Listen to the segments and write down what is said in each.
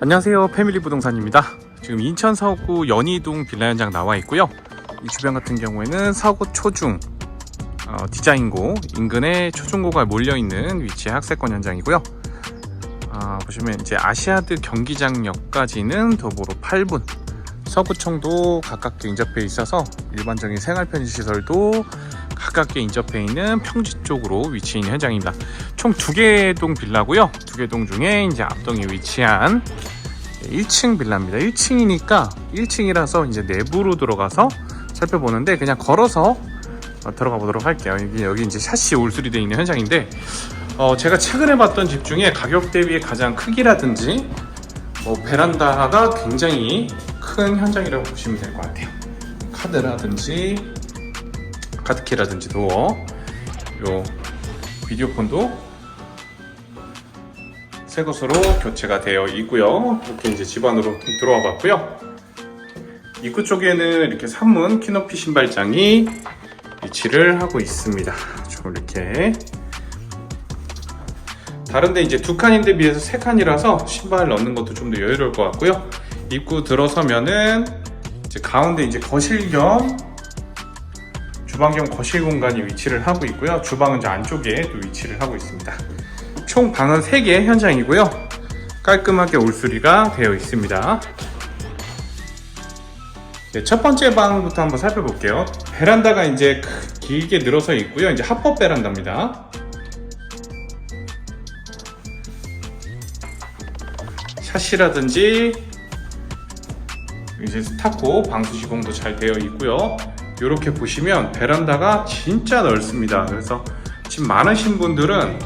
안녕하세요. 패밀리 부동산입니다. 지금 인천 서구 연희동 빌라 현장 나와 있고요. 이 주변 같은 경우에는 서구 초중 어, 디자인고 인근에 초중고가 몰려있는 위치의 학세권 현장이고요. 아, 보시면 이제 아시아드 경기장역까지는 도보로 8분. 서구청도 가깝게 인접해 있어서 일반적인 생활 편의 시설도 가깝게 인접해 있는 평지 쪽으로 위치해 있는 현장입니다. 총 두개동 빌라고요. 두 개 동 중에 이제 앞동에 위치한 1층 빌라입니다. 1층이니까 1층이라서 이제 내부로 들어가서 살펴보는데 그냥 걸어서 어, 들어가 보도록 할게요. 여기, 여기 이제 샷시 올수리 되어 있는 현장인데 어, 제가 최근에 봤던 집 중에 가격 대비 가장 크기라든지 뭐 베란다가 굉장히 큰 현장이라고 보시면 될 것 같아요. 카드라든지 카드키라든지 도어, 요 비디오폰도 새 것으로 교체가 되어 있고요. 이렇게 이제 집 안으로 들어와 봤고요. 입구 쪽에는 이렇게 산문 키높이 신발장이 위치를 하고 있습니다. 좀 이렇게 다른데 이제 두 칸인데 비해서 세 칸이라서 신발 넣는 것도 좀 더 여유로울 것 같고요. 입구 들어서면은 이제 가운데 이제 거실 겸 주방 겸 거실 공간이 위치를 하고 있고요. 주방은 이제 안쪽에 또 위치를 하고 있습니다. 총 방은 3개 현장이고요. 깔끔하게 올수리가 되어 있습니다. 네, 첫 번째 방부터 한번 살펴볼게요. 베란다가 이제 크- 길게 늘어서 있고요. 이제 합법 베란다입니다. 샤시라든지 이제 스타코 방수 시공도 잘 되어 있고요. 이렇게 보시면 베란다가 진짜 넓습니다. 그래서 집 많으신 분들은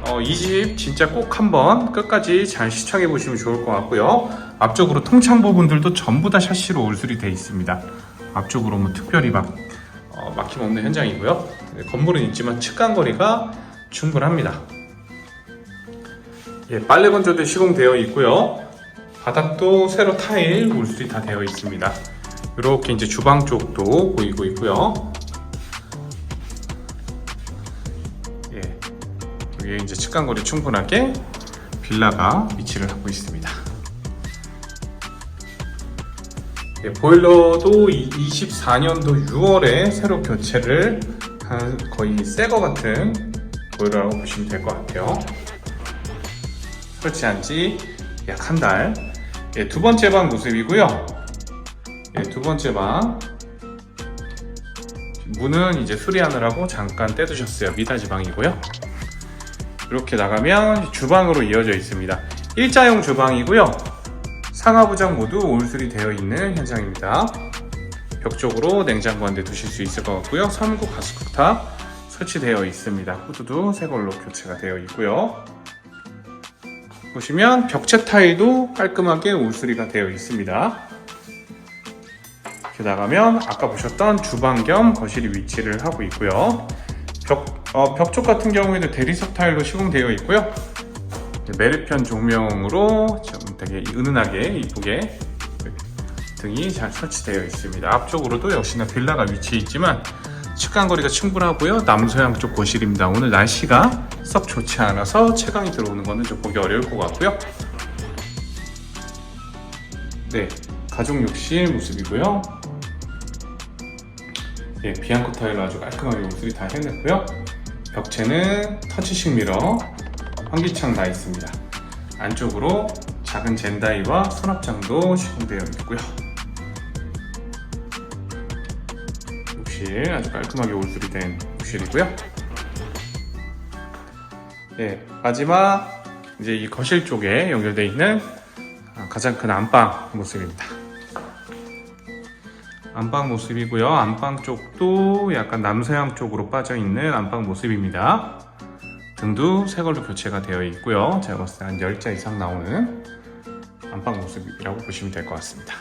어, 이집 진짜 꼭 한번 끝까지 잘 시청해 보시면 좋을 것 같고요. 앞쪽으로 통창 부분들도 전부 다 샤시로 올술이 되어 있습니다. 앞쪽으로 뭐 특별히 막 어, 막힘 없는 현장이고요. 네, 건물은 있지만 측간 거리가 충분합니다. 예, 빨래 건조도 시공되어 있고요. 바닥도 새로 타일 울술이 다 되어 있습니다. 이렇게 이제 주방 쪽도 보이고 있고요. 예, 여기 이제 측간거리 충분하게 빌라가 위치를 하고 있습니다. 예, 보일러도 24년도 6월에 새로 교체를 한 거의 새 거 같은 보일러라고 보시면 될 것 같아요. 설치한 지 약 한 달. 예, 두 번째 방 모습이고요. 예, 두 번째 방. 문은 이제 수리하느라고 잠깐 떼두셨어요. 미닫이 방이고요. 이렇게 나가면 주방으로 이어져 있습니다. 일자용 주방이고요. 상하부장 모두 올수리 되어 있는 현장입니다. 벽 쪽으로 냉장고 한 대 두실 수 있을 것 같고요. 3구 가스쿡탑 설치되어 있습니다. 후드도 새 걸로 교체가 되어 있고요. 보시면 벽체 타일도 깔끔하게 올수리가 되어 있습니다. 이렇게 나가면 아까 보셨던 주방 겸 거실이 위치를 하고 있고요. 벽, 어, 벽쪽 같은 경우에는 대리석 타일로 시공되어 있고요. 메르편 조명으로 좀 되게 은은하게 이쁘게 등이 잘 설치되어 있습니다. 앞쪽으로도 역시나 빌라가 위치해 있지만 측간 거리가 충분하고요. 남서양 쪽 거실입니다. 오늘 날씨가 썩 좋지 않아서 채광이 들어오는 거는 좀 보기 어려울 것 같고요. 네, 가족 욕실 모습이고요. 예, 비앙코 타일로 아주 깔끔하게 옷들이 다 해냈고요. 벽체는 터치식 미러, 환기창 나 있습니다. 안쪽으로 작은 젠다이와 수납장도 시공되어 있고요. 욕실 아주 깔끔하게 올술이 된 욕실이고요. 네, 마지막 이제 이 거실 쪽에 연결되어 있는 아, 가장 큰 안방 모습입니다. 안방 모습이고요. 안방 쪽도 약간 남서양 쪽으로 빠져 있는 안방 모습입니다. 등도 새 걸로 교체가 되어 있고요. 제가 봤을 때 한 10자 이상 나오는 안방 모습이라고 보시면 될 것 같습니다.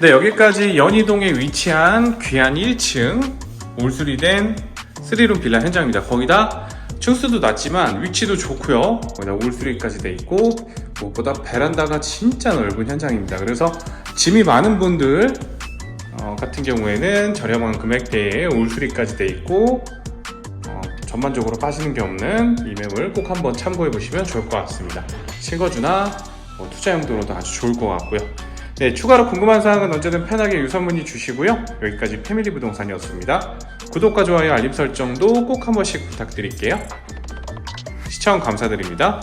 네, 여기까지 연희동에 위치한 귀한 1층 올수리된 3룸 빌라 현장입니다. 거기다 층수도 낮지만 위치도 좋고요. 거기다 올수리까지 돼 있고 무엇보다 베란다가 진짜 넓은 현장입니다. 그래서 짐이 많은 분들 어, 같은 경우에는 저렴한 금액대에 올수리까지 돼 있고 어, 전반적으로 빠지는 게 없는 이 매물 꼭 한번 참고해 보시면 좋을 것 같습니다. 실거주나 뭐 투자 용도로도 아주 좋을 것 같고요. 네, 추가로 궁금한 사항은 언제든 편하게 유선 문의 주시고요. 여기까지 패밀리 부동산이었습니다. 구독과 좋아요, 알림 설정도 꼭 한 번씩 부탁드릴게요. 시청 감사드립니다.